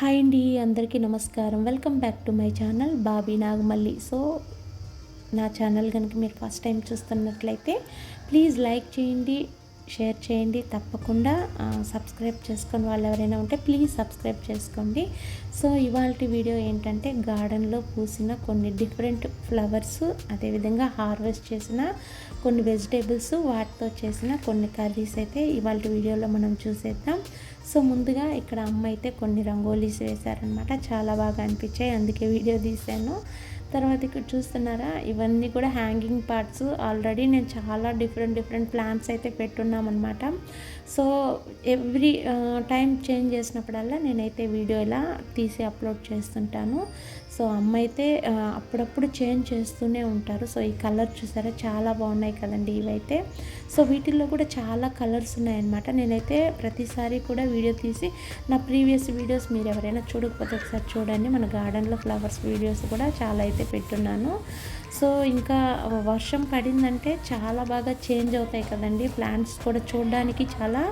Hi అండి అందరికీ నమస్కారం. Welcome back to my channel Bobby Nagamalli. So నా ఛానల్ కనుక మీరు ఫస్ట్ టైం చూస్తున్నట్లయితే ప్లీజ్ లైక్ చేయండి. షేర్ చేయండి. తప్పకుండా సబ్స్క్రైబ్ చేసుకొని వాళ్ళు ఎవరైనా ఉంటే ప్లీజ్ సబ్స్క్రైబ్ చేసుకోండి. సో ఇవాళ వీడియో ఏంటంటే గార్డెన్లో పూసిన కొన్ని డిఫరెంట్ ఫ్లవర్స్ అదేవిధంగా హార్వెస్ట్ చేసిన కొన్ని వెజిటేబుల్స్ వాటితో చేసిన కొన్ని కర్రీస్ అయితే ఇవాళ వీడియోలో మనం చూసేద్దాం. సో ముందుగా ఇక్కడ అమ్మ అయితే కొన్ని రంగోలీస్ వేశారనమాట చాలా బాగా అనిపించాయి. అందుకే వీడియో తీశాను. తర్వాత ఇక్కడ చూస్తున్నారా ఇవన్నీ కూడా హ్యాంగింగ్ పార్ట్స్ ఆల్రెడీ నేను చాలా డిఫరెంట్ డిఫరెంట్ ప్లాన్స్ అయితే పెట్టున్నామన్నమాట. సో ఎవ్రీ టైం చేంజ్ చేసినప్పుడల్లా నేనైతే వీడియో ఇలా తీసి అప్లోడ్ చేస్తుంటాను. సో అమ్మ అయితే అప్పుడప్పుడు చేంజ్ చేస్తూనే ఉంటారు. సో ఈ కలర్ చూసారా? చాలా బాగున్నాయి కదండి ఇవైతే. సో వీటిల్లో కూడా చాలా కలర్స్ ఉన్నాయన్నమాట. నేనైతే ప్రతిసారి కూడా వీడియో తీసి నా ప్రీవియస్ వీడియోస్ మీరు ఎవరైనా చూడకపోతే ఒకసారి చూడండి. మన గార్డెన్లో ఫ్లవర్స్ వీడియోస్ కూడా చాలా అయితే పెట్టున్నాను. సో ఇంకా వర్షం పడిందంటే చాలా బాగా చేంజ్ అవుతాయి కదండి. ప్లాంట్స్ కూడా చూడడానికి చాలా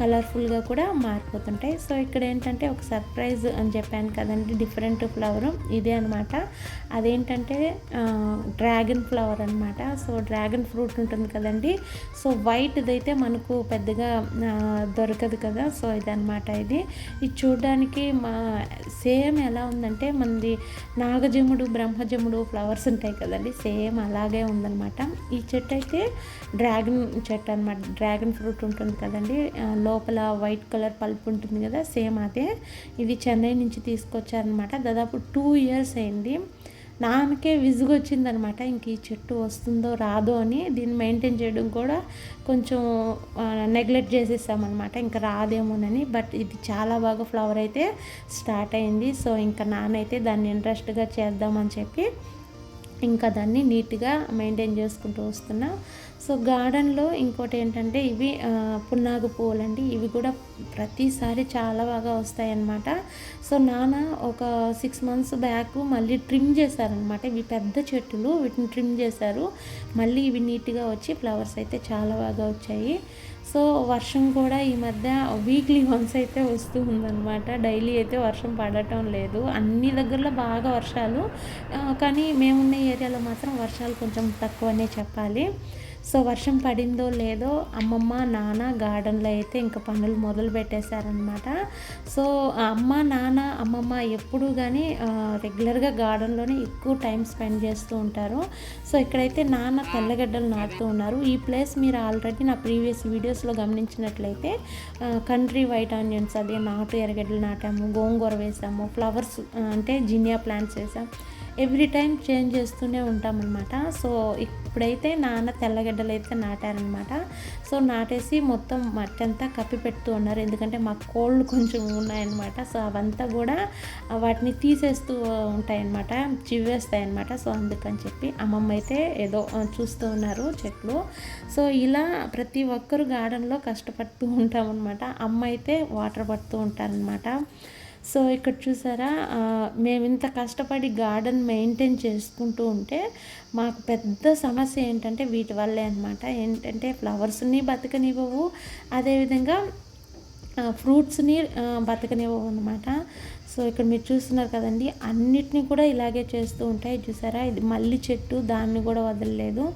కలర్ఫుల్గా కూడా మారిపోతుంటాయి. సో ఇక్కడ ఏంటంటే ఒక సర్ప్రైజ్ అని చెప్పాను కదండి డిఫరెంట్ ఫ్లవర్ ఇదే అనమాట అదేంటంటే డ్రాగన్ ఫ్లవర్ అనమాట సో డ్రాగన్ ఫ్రూట్ ఉంటుంది కదండి. సో వైట్ది అయితే మనకు పెద్దగా దొరకదు కదా. సో ఇదనమాట ఇది. ఇది చూడడానికి మా సేమ్ ఎలా ఉందంటే మనది నాగజముడు బ్రహ్మజముడు ఫ్లవర్స్ ఉంటాయి కదండి సేమ్ అలాగే ఉందనమాట ఈ చెట్టు అయితే డ్రాగన్ చెట్టు అనమాట డ్రాగన్ ఫ్రూట్ ఉంటుంది కదండి లోపల వైట్ కలర్ పల్ప్ ఉంటుంది కదా సేమ్ అదే. ఇది చెన్నై నుంచి తీసుకొచ్చారనమాట. దాదాపు టూ ఇయర్స్ అయింది. నాన్నకే విసుగు వచ్చిందనమాట ఇంక ఈ చెట్టు వస్తుందో రాదో అని దీన్ని మెయింటైన్ చేయడం కూడా కొంచెం నెగ్లెక్ట్ చేసేసామన్నమాట ఇంకా రాదేమోనని బట్ ఇది చాలా బాగా ఫ్లవర్ అయితే స్టార్ట్ అయింది. సో ఇంకా నానైతే దాన్ని ఇంట్రెస్ట్గా చేద్దామని చెప్పి ఇంకా దాన్ని నీట్గా మెయింటైన్ చేసుకుంటూ వస్తున్నాను సో గార్డెన్లో ఇంకోటి ఏంటంటే ఇవి పున్నాగు పువ్వులు అండి ఇవి కూడా ప్రతిసారి చాలా బాగా వస్తాయన్నమాట. సో నాన్న ఒక సిక్స్ మంత్స్ బ్యాక్ మళ్ళీ ట్రిమ్ చేశారనమాట ఇవి పెద్ద చెట్టులు వీటిని ట్రిమ్ చేశారు. మళ్ళీ ఇవి నీట్గా వచ్చి ఫ్లవర్స్ అయితే చాలా బాగా వచ్చాయి. సో వర్షం కూడా ఈ మధ్య వీక్లీ వన్స్ అయితే వస్తూ ఉందన్నమాట. డైలీ అయితే వర్షం పడటం లేదు. అన్ని దగ్గరలో బాగా వర్షాలు. కానీ మేమున్న ఏరియాలో మాత్రం వర్షాలు కొంచెం తక్కువనే చెప్పాలి. సో వర్షం పడిందో లేదో అమ్మమ్మ నాన్న గార్డెన్లో అయితే ఇంకా పనులు మొదలు పెట్టేశారనమాట సో అమ్మ నాన్న అమ్మమ్మ ఎప్పుడు కానీ రెగ్యులర్గా గార్డెన్లోనే ఎక్కువ టైం స్పెండ్ చేస్తూ ఉంటారు. సో ఇక్కడైతే నాన్న తెల్లగడ్డలు నాటుతూ ఉన్నారు. ఈ ప్లేస్ మీరు ఆల్రెడీ నా ప్రీవియస్ వీడియోస్లో గమనించినట్లయితే కంట్రీ వైట్ ఆనియన్స్ అదే నాటు ఎర్రగడ్డలు నాటాము గోంగూర వేసాము ఫ్లవర్స్ అంటే జినియా ప్లాంట్స్ వేసాము ఎవ్రీ టైం చేంజ్ చేస్తూనే ఉంటామన్నమాట. సో ఇప్పుడైతే నాన్న తెల్లగడ్డలు అయితే నాటారనమాట సో నాటేసి మొత్తం మట్టి అంతా కప్పి పెడుతూ ఉన్నారు. ఎందుకంటే మా కోళ్ళు కొంచెం ఉన్నాయన్నమాట. సో అవంతా కూడా వాటిని తీసేస్తూ ఉంటాయన్నమాట. చివ్వేస్తాయన్నమాట. సో అందుకని చెప్పి అమ్మమ్మ అయితే ఏదో చూస్తూ ఉన్నారు చెట్లు. సో ఇలా ప్రతి ఒక్కరు గార్డెన్లో కష్టపడుతూ ఉంటామన్నమాట. అమ్మ అయితే వాటర్ పడుతూ ఉంటారనమాట సో ఇక్కడ చూసారా మేము ఇంత కష్టపడి గార్డెన్ మెయింటైన్ చేసుకుంటూ ఉంటే మాకు పెద్ద సమస్య ఏంటంటే వీటి వల్లే అనమాట ఏంటంటే ఫ్లవర్స్ని బతకనివ్వవు అదేవిధంగా ఫ్రూట్స్ని బతకనివ్వవు అనమాట సో ఇక్కడ మీరు చూస్తున్నారు కదండి అన్నిటినీ కూడా ఇలాగే చేస్తూ ఉంటాయి. చూసారా? ఇది మల్లి చెట్టు దాన్ని కూడా వదలలేదు.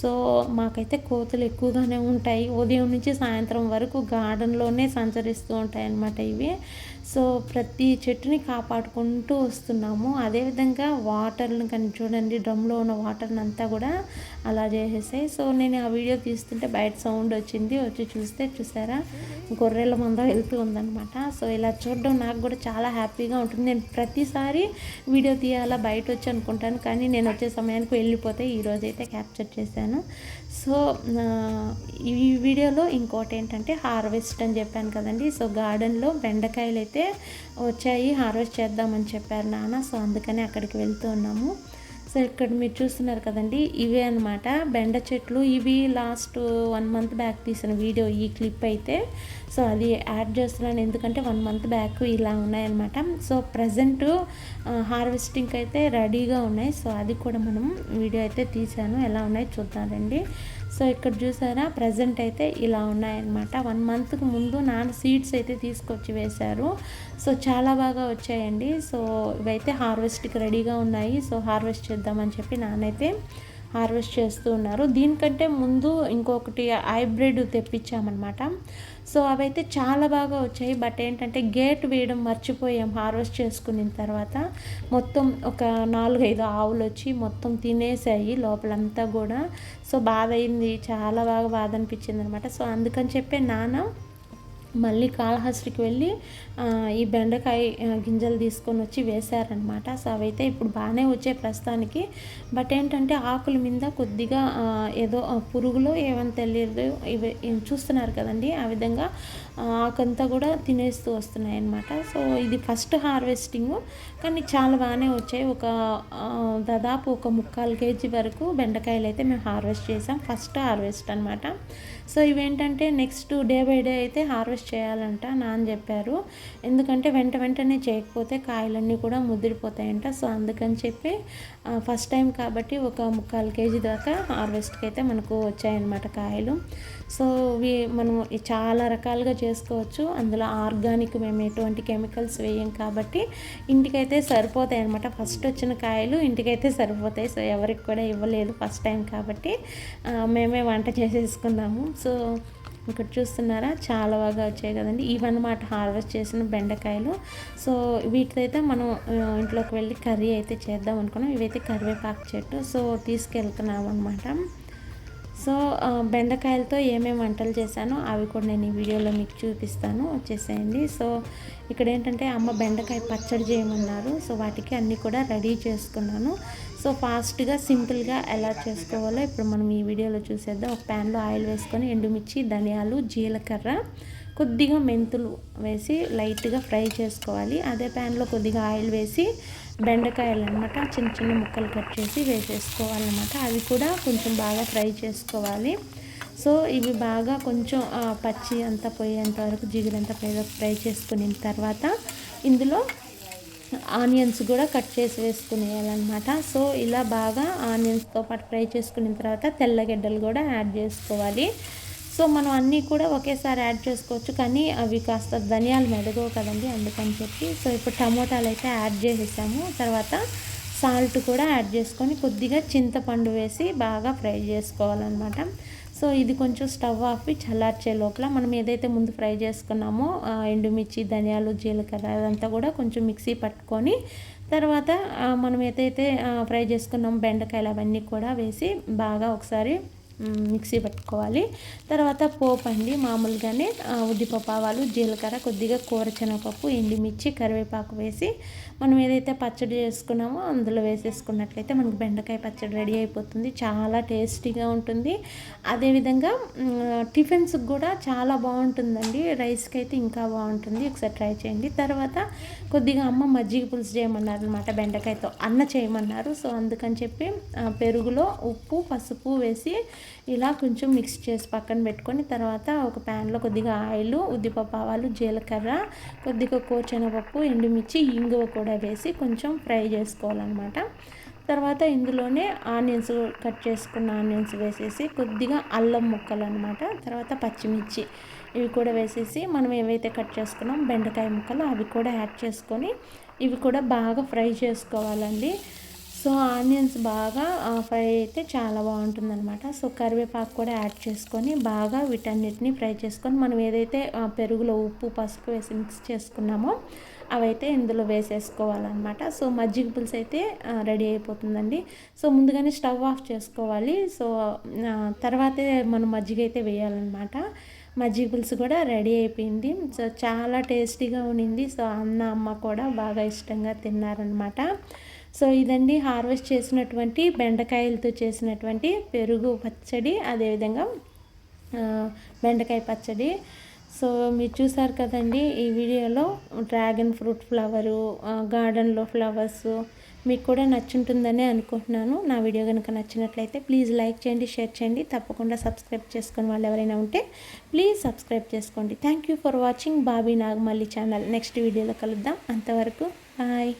సో మాకైతే కోతులు ఎక్కువగానే ఉంటాయి. ఉదయం నుంచి సాయంత్రం వరకు గార్డెన్లోనే సంచరిస్తూ ఉంటాయి అన్నమాట ఇవి. సో ప్రతి చెట్టుని కాపాడుకుంటూ వస్తున్నాము. అదేవిధంగా వాటర్ని కానీ చూడండి డ్రమ్లో ఉన్న వాటర్ని అంతా కూడా అలా చేసేసాయి. సో నేను ఆ వీడియో తీస్తుంటే బయట సౌండ్ వచ్చింది. వచ్చి చూస్తే చూసారా? గొర్రెల మంద వెళ్తూ ఉందనమాట సో ఇలా చూడడం నాకు కూడా చాలా హ్యాపీ హ్యాపీగా ఉంటుంది. నేను ప్రతిసారి వీడియో తీయాలా బయట వచ్చి అనుకుంటాను. కానీ నేను వచ్చే సమయానికి వెళ్ళిపోతే ఈరోజు అయితే క్యాప్చర్ చేశాను. సో ఈ వీడియోలో ఇంకోటి ఏంటంటే హార్వెస్ట్ అని చెప్పాను కదండి. సో గార్డెన్లో బెండకాయలు అయితే వచ్చాయి హార్వెస్ట్ చేద్దామని చెప్పారు నాన్న. సో అందుకని అక్కడికి వెళ్తూ ఉన్నాము. సో ఇక్కడ మీరు చూస్తున్నారు కదండి ఇవే అనమాట బెండ చెట్లు ఇవి లాస్ట్ వన్ మంత్ బ్యాక్ తీసిన వీడియో ఈ క్లిప్ అయితే. సో అది యాడ్ చేస్తున్నాను ఎందుకంటే వన్ మంత్ బ్యాక్ ఇలా ఉన్నాయన్నమాట. సో ప్రజెంట్ హార్వెస్టింగ్కి అయితే రెడీగా ఉన్నాయి. సో అది కూడా మనం వీడియో అయితే తీసాను ఎలా ఉన్నాయి చూద్దామండి సో ఇక్కడ చూసారా ప్రజెంట్ అయితే ఇలా ఉన్నాయన్నమాట. వన్ మంత్కి ముందు నాన్న సీడ్స్ అయితే తీసుకొచ్చి వేశారు. సో చాలా బాగా వచ్చాయండి. సో ఇవైతే హార్వెస్ట్కి రెడీగా ఉన్నాయి. సో హార్వెస్ట్ చేద్దామని చెప్పి నాన్నైతే హార్వెస్ట్ చేస్తూ ఉన్నారు. దీనికంటే ముందు ఇంకొకటి హైబ్రిడ్ తెప్పించామన్నమాట. సో అవైతే చాలా బాగా వచ్చాయి. బట్ ఏంటంటే గేట్ వేయడం మర్చిపోయాం హార్వెస్ట్ చేసుకున్న తర్వాత. మొత్తం ఒక నాలుగైదు ఆవులు వచ్చి మొత్తం తినేసాయి లోపలంతా కూడా. సో బాధ అయింది. చాలా బాగా బాధ అనిపించింది అనమాట సో అందుకని చెప్పే నాన్న మళ్ళీ కాళహస్తికి వెళ్ళి ఈ బెండకాయ గింజలు తీసుకొని వచ్చి వేశారనమాట సో అవైతే ఇప్పుడు బాగానే వచ్చాయి ప్రస్తుతానికి. బట్ ఏంటంటే ఆకుల మీద కొద్దిగా ఏదో పురుగులో ఏమని తెలియదు. ఇవి చూస్తున్నారు కదండి. ఆ విధంగా ఆకంతా కూడా తినేస్తూ వస్తున్నాయి అనమాట సో ఇది ఫస్ట్ హార్వెస్టింగ్. కానీ చాలా బాగానే వచ్చాయి. ఒక దాదాపు ఒక ముక్కాలు కేజీ వరకు బెండకాయలు అయితే మేము హార్వెస్ట్ చేసాం. ఫస్ట్ హార్వెస్ట్ అనమాట సో ఇవేంటంటే నెక్స్ట్ డే బై డే అయితే హార్వెస్ట్ చేయాలంట నాన్న చెప్పారు. ఎందుకంటే వెంట వెంటనే చేయకపోతే కాయలన్నీ కూడా ముదిరిపోతాయంట. సో అందుకని చెప్పి ఫస్ట్ టైం కాబట్టి ఒక ముక్కాలు కేజీ దాకా హార్వెస్ట్కి అయితే మనకు వచ్చాయన్నమాట కాయలు. సో ఇవి మనం చాలా రకాలుగా చేసుకోవచ్చు. అందులో ఆర్గానిక్ మేము ఎటువంటి కెమికల్స్ వేయం కాబట్టి ఇంటికైతే సరిపోతాయి అనమాట ఫస్ట్ వచ్చిన కాయలు ఇంటికైతే సరిపోతాయి. సో ఎవరికి కూడా ఇవ్వలేదు ఫస్ట్ టైం కాబట్టి మేమే వంట చేసేసుకున్నాము. సో ఇక్కడ చూస్తున్నారా? చాలా బాగా వచ్చాయి కదండి. ఇవన్నమాట హార్వెస్ట్ చేసిన బెండకాయలు. సో వీటితో మనం ఇంట్లోకి వెళ్ళి కర్రీ అయితే చేద్దాం అనుకున్నాం. ఇవైతే కరివేపాకు చెట్టు. సో తీసుకెళ్తున్నాం అనమాట సో బెండకాయలతో ఏమేమి వంటలు చేశానో అవి కూడా నేను ఈ వీడియోలో మీకు చూపిస్తాను. వచ్చేసేయండి. సో ఇక్కడ ఏంటంటే అమ్మ బెండకాయ పచ్చడి చేయమన్నారు. సో వాటికి అన్నీ కూడా రెడీ చేసుకున్నాను. సో ఫాస్ట్గా సింపుల్గా ఎలా చేసుకోవాలో ఇప్పుడు మనం ఈ వీడియోలో చూసేద్దాం. ఒక ప్యాన్లో ఆయిల్ వేసుకొని ఎండుమిర్చి ధనియాలు జీలకర్ర కొద్దిగా మెంతులు వేసి లైట్గా ఫ్రై చేసుకోవాలి. అదే ప్యాన్లో కొద్దిగా ఆయిల్ వేసి బెండకాయలు అనమాట చిన్న చిన్న ముక్కలు కట్ చేసి వేసేసుకోవాలన్నమాట. అవి కూడా కొంచెం బాగా ఫ్రై చేసుకోవాలి. సో ఇవి బాగా కొంచెం పచ్చి అంతా పోయేంత వరకు జిగురంతా ఫ్రై చేసుకున్న తర్వాత ఇందులో ఆనియన్స్ కూడా కట్ చేసి వేసుకునేయాలన్నమాట. సో ఇలా బాగా ఆనియన్స్తో పాటు ఫ్రై చేసుకున్న తర్వాత తెల్లగడ్డలు కూడా యాడ్ చేసుకోవాలి. సో మనం అన్నీ కూడా ఒకేసారి యాడ్ చేసుకోవచ్చు కానీ అవి కాస్త ధనియాలు మెదగవు కదండి అందుకని చెప్పి. సో ఇప్పుడు టమోటాలు అయితే యాడ్ చేసేసాము. తర్వాత సాల్ట్ కూడా యాడ్ చేసుకొని కొద్దిగా చింతపండు వేసి బాగా ఫ్రై చేసుకోవాలన్నమాట. సో ఇది కొంచెం స్టవ్ ఆపి చల్లార్చే లోపల మనం ఏదైతే ముందు ఫ్రై చేసుకున్నామో ఎండుమిర్చి ధనియాలు జీలకర్ర అదంతా కూడా కొంచెం మిక్సీ పట్టుకొని తర్వాత మనం ఏదైతే ఫ్రై చేసుకున్నామో బెండకాయలు అవన్నీ కూడా వేసి బాగా ఒకసారి మిక్సీ పెట్టుకోవాలి. తర్వాత పోపు అండి మామూలుగానే ఉద్దిపప్పు ఆవాలు జీలకర్ర కొద్దిగా కూర శనగపప్పు ఎండిమిర్చి కరివేపాకు వేసి మనం ఏదైతే పచ్చడి చేసుకున్నామో అందులో వేసేసుకున్నట్లయితే మనకు బెండకాయ పచ్చడి రెడీ అయిపోతుంది. చాలా టేస్టీగా ఉంటుంది. అదేవిధంగా టిఫిన్స్కి కూడా చాలా బాగుంటుందండి. రైస్కి అయితే ఇంకా బాగుంటుంది. ఒకసారి ట్రై చేయండి. తర్వాత కొద్దిగా అమ్మ మజ్జిగ పులుసు చేయమన్నారు అనమాట బెండకాయతో. అన్న చేయమన్నారు. సో అందుకని చెప్పి పెరుగులో ఉప్పు పసుపు వేసి ఇలా కొంచెం మిక్స్ చేసి పక్కన పెట్టుకొని తర్వాత ఒక ప్యాన్లో కొద్దిగా ఆయిల్ ఉద్దిపప్పు ఆవాలు జీలకర్ర కొద్దిగా కోచెనపప్పు ఎండుమిర్చి ఇంగువ కూడా వేసి కొంచెం ఫ్రై చేసుకోవాలన్నమాట. తర్వాత ఇందులోనే ఆనియన్స్ కట్ చేసుకున్న ఆనియన్స్ వేసేసి కొద్దిగా అల్లం ముక్కలు అనమాట తర్వాత పచ్చిమిర్చి ఇవి కూడా వేసేసి మనం ఏవైతే కట్ చేసుకున్నాం బెండకాయ ముక్కలు అవి కూడా యాడ్ చేసుకొని ఇవి కూడా బాగా ఫ్రై చేసుకోవాలండి. సో ఆనియన్స్ బాగా ఫ్రై అయితే చాలా బాగుంటుంది అనమాట సో కరివేపాకు కూడా యాడ్ చేసుకొని బాగా వీటన్నిటిని ఫ్రై చేసుకొని మనం ఏదైతే పెరుగులో ఉప్పు పసుపు వేసి మిక్స్ చేసుకున్నామో అవైతే ఇందులో వేసేసుకోవాలన్నమాట. సో మజ్జిగ పులుసు అయితే రెడీ అయిపోతుందండి. సో ముందుగానే స్టవ్ ఆఫ్ చేసుకోవాలి. సో తర్వాతే మనం మజ్జిగ అయితే వేయాలన్నమాట. మజ్జిగ పులుసు కూడా రెడీ అయిపోయింది. సో చాలా టేస్టీగా ఉండింది. సో అన్న అమ్మ కూడా బాగా ఇష్టంగా తిన్నారనమాట సో ఇదండి హార్వెస్ట్ చేసినటువంటి బెండకాయలతో చేసినటువంటి పెరుగు పచ్చడి అదేవిధంగా బెండకాయ పచ్చడి. సో మీరు చూసారు కదండి ఈ వీడియోలో డ్రాగన్ ఫ్రూట్ ఫ్లవరు గార్డెన్లో ఫ్లవర్స్ మీకు కూడా నచ్చుంటుందని అనుకుంటున్నాను. నా వీడియో కనుక నచ్చినట్లయితే ప్లీజ్ లైక్ చేయండి షేర్ చేయండి. తప్పకుండా సబ్స్క్రైబ్ చేసుకుని వాళ్ళు ఎవరైనా ఉంటే ప్లీజ్ సబ్స్క్రైబ్ చేసుకోండి. Thank you for watching Bobby Nagamalli channel. Next వీడియోలో కలుద్దాం. అంతవరకు బాయ్.